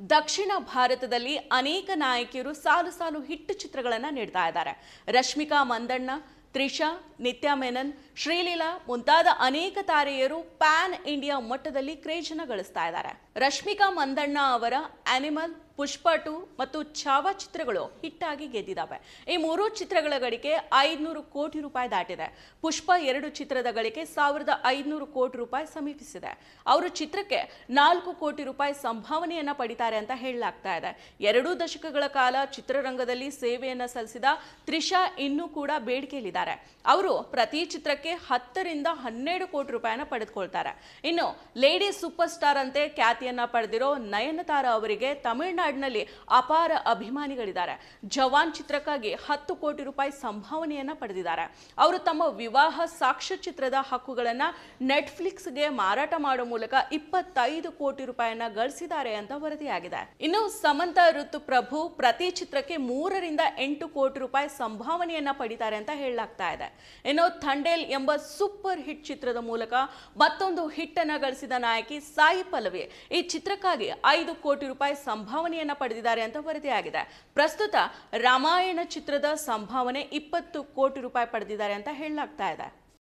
ದಕ್ಷಿಣ ಭಾರತದಲ್ಲಿ ಅನೇಕ ನಾಯಕಿಯರು ಸಾಲು ಸಾಲು ಹಿಟ್ಟು ಚಿತ್ರಗಳನ್ನು ನೀಡ್ತಾ ಇದ್ದಾರೆ. ರಶ್ಮಿಕಾ ಮಂದಣ್ಣ, ತ್ರಿಷಾ, ನಿತ್ಯಾ ಮೆನನ್, ಶ್ರೀಲೀಲಾ ಮುಂತಾದ ಅನೇಕ ತಾರೆಯರು ಪ್ಯಾನ್ ಇಂಡಿಯಾ ಮಟ್ಟದಲ್ಲಿ ಕ್ರೇಜನ ಗಳಿಸ್ತಾ ಇದ್ದಾರೆ. ರಶ್ಮಿಕಾ ಮಂದಣ್ಣ ಅವರ ಆನಿಮಲ್ ಪುಷ್ಪ ಟು ಮತ್ತು ಛಾವಾ ಚಿತ್ರಗಳು ಹಿಟ್ಟಾಗಿ ಗೆದ್ದಿದ್ದಾವೆ. ಈ ಮೂರು ಚಿತ್ರಗಳ ಗಳಿಕೆ ಐದುನೂರು ಕೋಟಿ ರೂಪಾಯಿ ದಾಟಿದೆ. ಪುಷ್ಪ ಎರಡು ಚಿತ್ರದ ಗಳಿಕೆ ಸಾವಿರದ ಐದುನೂರು ಕೋಟಿ ರೂಪಾಯಿ ಸಮೀಪಿಸಿದೆ. ಅವರು ಚಿತ್ರಕ್ಕೆ ನಾಲ್ಕು ಕೋಟಿ ರೂಪಾಯಿ ಸಂಭಾವನೆಯನ್ನ ಪಡಿತಾರೆ ಅಂತ ಹೇಳಲಾಗ್ತಾ ಇದೆ. ಎರಡು ದಶಕಗಳ ಕಾಲ ಚಿತ್ರರಂಗದಲ್ಲಿ ಸೇವೆಯನ್ನ ಸಲ್ಲಿಸಿದ ತ್ರಿಷಾ ಇನ್ನೂ ಕೂಡ ಬೇಡಿಕೆಯಲ್ಲಿದ್ದಾರೆ. ಅವರು ಪ್ರತಿ ಚಿತ್ರಕ್ಕೆ ಹತ್ತರಿಂದ ಹನ್ನೆರಡು ಕೋಟಿ ರೂಪಾಯಿನ ಪಡೆದುಕೊಳ್ತಾರೆ. ಇನ್ನು ಲೇಡಿ ಸೂಪರ್ ಸ್ಟಾರ್ ಅಂತೆ ಖ್ಯಾತಿಯನ್ನ ಪಡೆದಿರೋ ನಯನತಾರ ಅವರಿಗೆ ತಮಿಳುನಾಡಿನಲ್ಲಿ ಅಪಾರ ಅಭಿಮಾನಿಗಳಿದ್ದಾರೆ. ಜವಾನ್ ಚಿತ್ರಕ್ಕಾಗಿ ಹತ್ತು ಕೋಟಿ ರೂಪಾಯಿ ಸಂಭಾವನೆಯನ್ನ ಪಡೆದಿದ್ದಾರೆ. ಅವರು ತಮ್ಮ ವಿವಾಹ ಸಾಕ್ಷ್ಯ ಚಿತ್ರದ ಹಕ್ಕುಗಳನ್ನ ನೆಟ್ಫ್ಲಿಕ್ಸ್ಗೆ ಮಾರಾಟ ಮಾಡೋ ಮೂಲಕ ಇಪ್ಪತ್ತೈದು ಕೋಟಿ ರೂಪಾಯಿಯನ್ನ ಗಳಿಸಿದ್ದಾರೆ ಅಂತ ವರದಿಯಾಗಿದೆ. ಇನ್ನು ಸಮಂತ ಋತುಪ್ರಭು ಪ್ರತಿ ಚಿತ್ರಕ್ಕೆ ಮೂರರಿಂದ ಎಂಟು ಕೋಟಿ ರೂಪಾಯಿ ಸಂಭಾವನೆಯನ್ನ ಪಡಿತಾರೆ ಅಂತ ಹೇಳಲಾಗ್ತಾ ಇದೆ. ಇನ್ನು ಥಂಡೇಲ್ ಎಂಬ ಸೂಪರ್ ಹಿಟ್ ಚಿತ್ರದ ಮೂಲಕ ಮತ್ತೊಂದು ಹಿಟ್ ಅನ್ನ ಗಳಿಸಿದ ನಾಯಕಿ ಸಾಯಿ ಪಲ್ಲವಿ ಈ ಚಿತ್ರಕ್ಕಾಗಿ ಐದು ಕೋಟಿ ರೂಪಾಯಿ ಸಂಭಾವನೆಯನ್ನ ಪಡೆದಿದ್ದಾರೆ ಅಂತ ವರದಿಯಾಗಿದೆ. ಪ್ರಸ್ತುತ ರಾಮಾಯಣ ಚಿತ್ರದ ಸಂಭಾವನೆ ಇಪ್ಪತ್ತು ಕೋಟಿ ರೂಪಾಯಿ ಪಡೆದಿದ್ದಾರೆ ಅಂತ ಹೇಳಲಾಗ್ತಾ ಇದೆ.